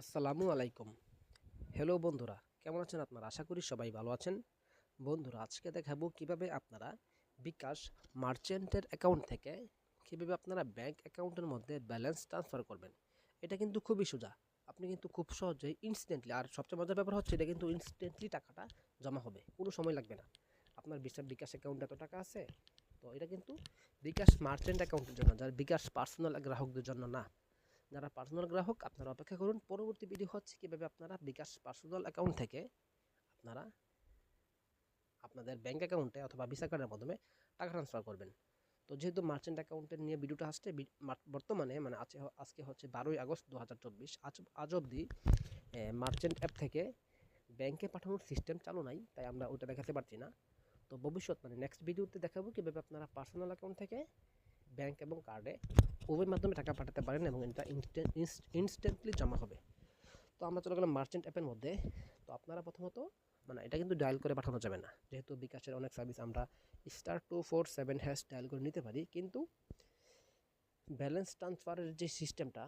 আসসালামু আলাইকুম। হ্যালো বন্ধুরা, কেমন আছেন আপনারা? আশা করি সবাই ভালো আছেন। বন্ধুরা, আজকে দেখাবো কীভাবে আপনারা বিকাশ মার্চেন্টের অ্যাকাউন্ট থেকে কীভাবে আপনারা ব্যাংক অ্যাকাউন্টের মধ্যে ব্যালেন্স ট্রান্সফার করবেন। এটা কিন্তু খুবই সোজা। আপনি কিন্তু খুব সহজেই ইনস্ট্যান্টলি, আর সবচেয়ে মজার ব্যাপার হচ্ছে এটা কিন্তু ইনস্ট্যান্টলি টাকাটা জমা হবে। কোনো সময় লাগবে না। আপনার বিশাল বিকাশ অ্যাকাউন্টে এত টাকা আছে, তো এটা কিন্তু বিকাশ মার্চেন্ট অ্যাকাউন্টের জন্য, যার বিকাশ পার্সোনাল গ্রাহকদের জন্য না। যারা পার্সোনাল গ্রাহক, আপনারা অপেক্ষা করুন। পরবর্তী ভিডিও হচ্ছে কীভাবে আপনারা বিকাশ পার্সোনাল অ্যাকাউন্ট থেকে আপনারা আপনাদের ব্যাংক অ্যাকাউন্টে অথবা ভিসা কার্ডের মাধ্যমে টাকা ট্রান্সফার করবেন। তো যেহেতু মার্চেন্ট অ্যাকাউন্টের নিয়ে ভিডিওটা আসছে বর্তমানে মানে আছে আজকে হচ্ছে বারোই আগস্ট দু হাজার চব্বিশ, আজ আজ অবধি মার্চেন্ট অ্যাপ থেকে ব্যাংকে পাঠানোর সিস্টেম চালু নাই, তাই আমরা ওটা দেখাতে পারছি না। তো ভবিষ্যৎ মানে নেক্সট ভিডিওতে দেখাবো কীভাবে আপনারা পার্সোনাল অ্যাকাউন্ট থেকে ব্যাংক এবং কার্ডে উভয়ের মাধ্যমে টাকা পাঠাতে পারেন এবং এটা ইনস্ট্যান্টলি জমা হবে। তো আমরা চলে গেলাম মার্চেন্ট অ্যাপের মধ্যে। তো আপনারা প্রথমত মানে এটা কিন্তু ডায়াল করে পাঠানো যাবে না। যেহেতু বিকাশের অনেক সার্ভিস আমরা star two four seven hash dial করে নিতে পারি, কিন্তু ব্যালেন্স ট্রান্সফারের যে সিস্টেমটা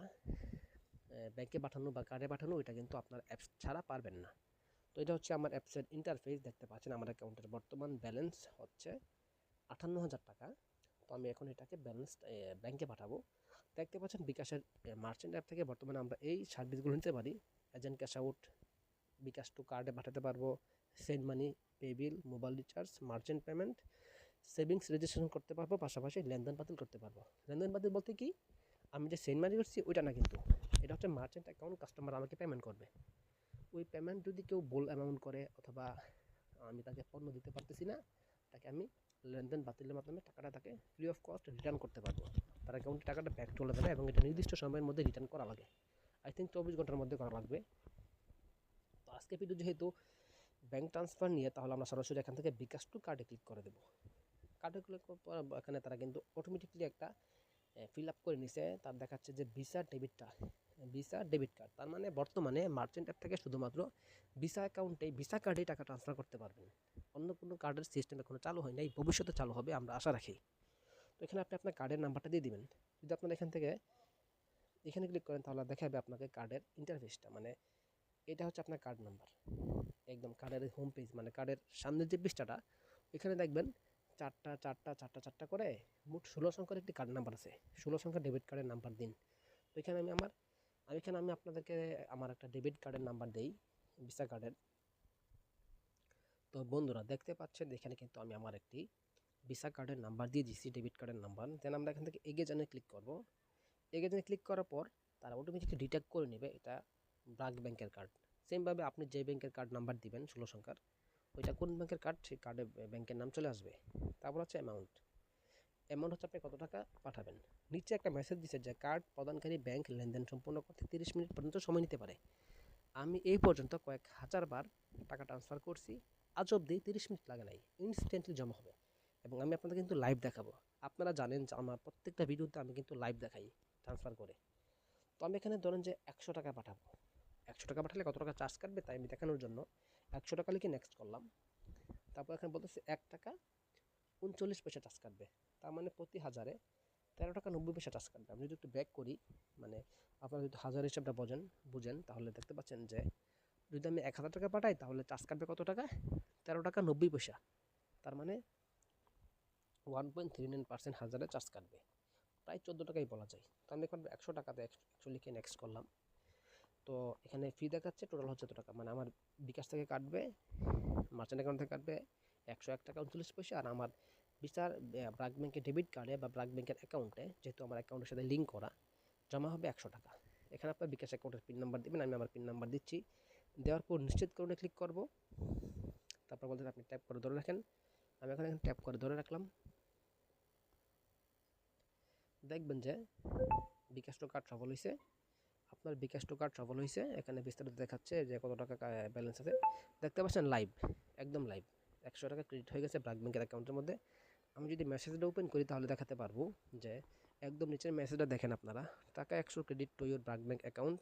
ব্যাংকে পাঠানো বা কার্ডে পাঠানো এটা কিন্তু আপনার অ্যাপস ছাড়া পারবেন না। তো এটা হচ্ছে আমার অ্যাপসের ইন্টারফেস দেখতে পাচ্ছেন আমার অ্যাকাউন্টের বর্তমান ব্যালেন্স হচ্ছে আটান্ন হাজার টাকা। তো আমি এখন এটাকে ব্যালেন্স ব্যাংকে পাঠাবো। দেখতে পাচ্ছেন বিকাশের মার্চেন্ট অ্যাপ থেকে বর্তমানে আমরা এই সার্ভিসগুলো নিতে পারি। Agent cash out bKash to কার্ডে পাঠাতে পারব। Send money pay bill mobile recharge merchant payment savings registration করতে পারব। পাশাপাশি লেনদেন বাতিল করতে পারব। লেনদেন বাতিল বলতে কি? আমি যে সেন্ড মানি করছি, ওইটা না কিন্তু। এটা হচ্ছে মার্চেন্ট অ্যাকাউন্ট কাস্টমার আমাকে পেমেন্ট করবে। ওই পেমেন্ট যদি কেউ বোল অ্যামাউন্ট করে অথবা আমি তাকে পণ্য দিতে পারতেছি না, তাকে আমি লেনদেন বাতিলের মাধ্যমে টাকাটা তাকে ফ্রি অফ কস্ট রিটার্ন করতে পারব। তার অ্যাকাউন্টে টাকাটা ব্যাক চলে যাবে এবং এটা নির্দিষ্ট সময়ের মধ্যে রিটার্ন করা লাগে। আই থিঙ্ক চব্বিশ ঘণ্টার মধ্যে করা লাগবে। তো আজকে ভিডিও যেহেতু ব্যাঙ্ক ট্রান্সফার নিয়ে, তাহলে আমরা সরাসরি এখান থেকে বিকাশ টু কার্ডে ক্লিক করে দেবো। কার্ডে ক্লিক করার পর এখানে তারা কিন্তু অটোমেটিকলি একটা ফিল আপ করে নিছে, তার দেখাচ্ছে যে ভিসা ডেবিটটা ভিসা ডেবিট কার্ড তার মানে বর্তমানে মার্চেন্ট অ্যাপ থেকে শুধুমাত্র ভিসা অ্যাকাউন্টে ভিসা কার্ডেই টাকা ট্রান্সফার করতে পারবেন। অন্য কোনো কার্ডের সিস্টেম এখনও চালু হয় নাই, ভবিষ্যতে চালু হবে, আমরা আশা রাখি। তো এখানে আপনি আপনার কার্ডের নাম্বারটা দিয়ে দিবেন। যদি আপনার এখান থেকে এখানে ক্লিক করেন, তাহলে দেখাবে আপনাকে কার্ডের ইন্টারফেসটা মানে এটা হচ্ছে আপনার কার্ড নাম্বার একদম কার্ডের হোম পেজ মানে কার্ডের সামনের যে পৃষ্ঠাটা, এখানে দেখবেন চারটা চারটা চারটা চারটা করে মোট ষোলো সংখ্যার একটি কার্ড নাম্বার আছে। ষোলো সংখ্যার ডেবিট কার্ডের নাম্বার দিন। তো এখানে আমি আমার আমি এখানে আমি আপনাদেরকে আমার একটা ডেবিট কার্ডের নাম্বার দেই ভিসা কার্ডের তো বন্ধুরা, দেখতে পাচ্ছেন, এখানে কিন্তু আমি আমার একটি ভিসা কার্ডের নাম্বার দিয়ে দিচ্ছি ডেবিট কার্ডের নাম্বার দেন আমরা এখান থেকে এগে জানে ক্লিক করব। এগে জানে ক্লিক করার পর তারা অটোমেটিক ডিটেক্ট করে নেবে এটা ব্রাক ব্যাংকের কার্ড সেমভাবে আপনি যে ব্যাংকের কার্ড নাম্বার দিবেন, ষোলো সংখ্যার ওইটা কোন ব্যাংকের কার্ড সেই কার্ডে ব্যাংকের নাম চলে আসবে। তারপর হচ্ছে অ্যামাউন্ট অ্যামাউন্ট হচ্ছে আপনি কত টাকা পাঠাবেন? নিচে একটা মেসেজ দিচ্ছে যে কার্ড প্রদানকারী ব্যাংক লেনদেন সম্পূর্ণ করতে তিরিশ মিনিট পর্যন্ত সময় নিতে পারে। আমি এই পর্যন্ত কয়েক হাজার বার টাকা ট্রান্সফার করছি। আজ অবধি তিরিশ মিনিট লাগে নাই। ইনস্ট্যান্টলি জমা হবে। এবং আমি আপনাদের কিন্তু লাইভ দেখাবো। আপনারা জানেন যে আমার প্রত্যেকটা ভিডিওতে আমি কিন্তু লাইভ দেখাই ট্রান্সফার করে। তো আমি এখানে ধরেন যে একশো টাকা পাঠাবো। একশো টাকা পাঠালে কত টাকা চার্জ কাটবে তাই আমি দেখানোর জন্য একশো টাকা লিখে নেক্সট করলাম। তারপর এখানে বলতেছে এক টাকা উনচল্লিশ পয়সা চার্জ কাটবে। তার মানে প্রতি হাজারে তেরো টাকা নব্বই পয়সা চার্জ কাটবে। আমি যদি একটু ব্যাক করি মানে আপনারা যদি হাজার হিসাবটা বোঝেন, বুঝেন, তাহলে দেখতে পাচ্ছেন যে যদি আমি এক হাজার টাকা পাঠাই, তাহলে চার্জ কাটবে কত টাকা? তেরো টাকা নব্বই পয়সা। তার মানে one point three nine percent হাজারে চার্জ কাটবে। প্রায় চোদ্দ টাকাই বলা যায়। তো আমি এখন একশো টাকাতে একশো লিখে নেক্সট করলাম। তো এখানে ফি দেখাচ্ছে টোটাল হচ্ছে এত টাকা। মানে আমার বিকাশ থেকে কাটবে মার্চেন্ট অ্যাকাউন্ট থেকে কাটবে একশো এক টাকা উনচল্লিশ পয়সা আর আমার বিচার ব্রাক ব্যাংকের ডেবিট কার্ডে বা ব্রাক ব্যাংকের অ্যাকাউন্টে যেহেতু আমার অ্যাকাউন্টের সাথে লিঙ্ক করা, জমা হবে একশো টাকা। এখানে আপনার বিকাশ অ্যাকাউন্টের পিন নাম্বার দেবেন, আমি আমার পিন নাম্বার দিচ্ছি। দেওয়ার পর নিশ্চিত করুনে ক্লিক করব। তারপর বলতে আপনি ট্যাপ করে ধরে রাখেন। আমি এখন এখানে ট্যাপ করে ধরে রাখলাম। দেখবেন যে বিকাশ কার্ড সফল হয়েছে আপনার বিকাশ টো কার্ড সফল হয়েছে এখানে বিস্তারিত দেখাচ্ছে যে কত টাকা ব্যালেন্স আছে। দেখতে পাচ্ছেন লাইভ একদম লাইভ একশো টাকা ক্রেডিট হয়ে গেছে ব্রাক ব্যাংকের অ্যাকাউন্টের মধ্যে। আমি যদি মেসেজটা ওপেন করি তাহলে দেখাতে পারব যে একদম নিচের মেসেজটা দেখেন আপনারা। টাকা একশো credit to your BRAC bank account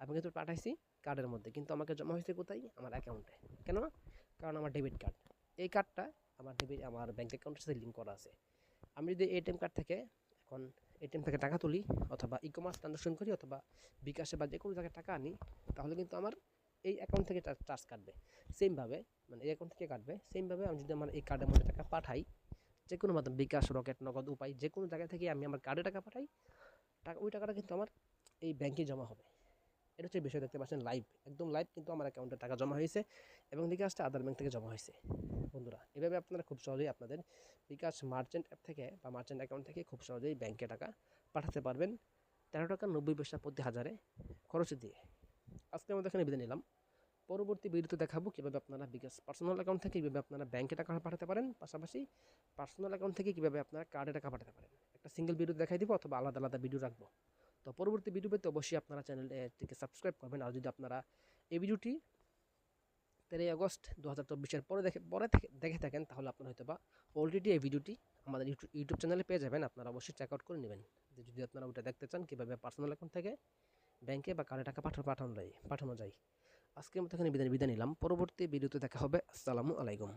আমি কিন্তু পাঠাইছি কার্ডের মধ্যে, কিন্তু আমাকে জমা হয়েছে কোথায়? আমার অ্যাকাউন্টে কেন? কারণ আমার ডেবিট কার্ড এই কার্ডটা আমার ডেবিট আমার ব্যাঙ্ক অ্যাকাউন্টের সাথে লিঙ্ক করা আছে। আমি যদি এটিএম কার্ড থেকে এখন এটিএম থেকে টাকা তুলি অথবা ই কমার্স ট্রানজাকশন করি অথবা বিকাশে বা যে কোনো জায়গায় টাকা আনি, তাহলে কিন্তু আমার এই অ্যাকাউন্ট থেকে চার্জ কাটবে। সেমভাবে মানে এই অ্যাকাউন্ট থেকে কাটবে সেমভাবে আমি যদি আমার এই কার্ডের মধ্যে টাকা পাঠাই যে কোনো মাধ্যমে বিকাশ রকেট নগদ, উপায় যে কোনো জায়গা থেকে আমি আমার কার্ডে টাকা পাঠাই, টাকা ওই টাকাটা কিন্তু আমার এই ব্যাংকে জমা হবে। এটা হচ্ছে বিষয় দেখতে পাচ্ছেন লাইভ একদম লাইভ কিন্তু আমার অ্যাকাউন্টে টাকা জমা হয়েছে এবং বিকাশটা আদার ব্যাংক থেকে জমা হয়েছে। বন্ধুরা, এভাবে আপনারা খুব সহজেই আপনাদের বিকাশ মার্চেন্ট অ্যাপ থেকে বা মার্চেন্ট অ্যাকাউন্ট থেকে খুব সহজেই ব্যাংকে টাকা পাঠাতে পারবেন। তেরো টাকা নব্বই পয়সা প্রতি হাজারে খরচ দিয়ে। আজকে আমাদের এখানে বিদায় নিলাম। পরবর্তী ভিডিওতে দেখাবো কীভাবে আপনারা বিকাশ পার্সোনাল অ্যাকাউন্ট থেকে কীভাবে আপনারা ব্যাংকে টাকা পাঠাতে পারেন। পাশাপাশি পার্সোনাল অ্যাকাউন্ট থেকে কীভাবে আপনারা কার্ডে টাকা পাঠাতে পারেন। একটা সিঙ্গেল ভিডিও দেখাই দিব অথবা আলাদা আলাদা ভিডিও রাখব। তো পরবর্তী ভিডিও পেতে অবশ্যই আপনারা চ্যানেলটিকে সাবস্ক্রাইব করবেন। আর যদি আপনারা এই ভিডিওটি তেরোই আগস্ট দু হাজার চব্বিশের পরে দেখে পরে দেখে থাকেন, তাহলে আপনারা হয়তো বা অলরেডি এই ভিডিওটি আমাদের ইউটিউব চ্যানেলে পেয়ে যাবেন। আপনারা অবশ্যই চেক আউট করে নেবেন। যদি আপনারা ওটা দেখতে চান, কীভাবে পার্সোনাল অ্যাকাউন্ট থেকে ব্যাংকে বা কার্ডে টাকা পাঠানো পাঠানো যায় পাঠানো যায়। আজকের মতো এখানে বিদায় বিদায় নিলাম। পরবর্তী ভিডিওতে দেখা হবে। আসসালামু আলাইকুম।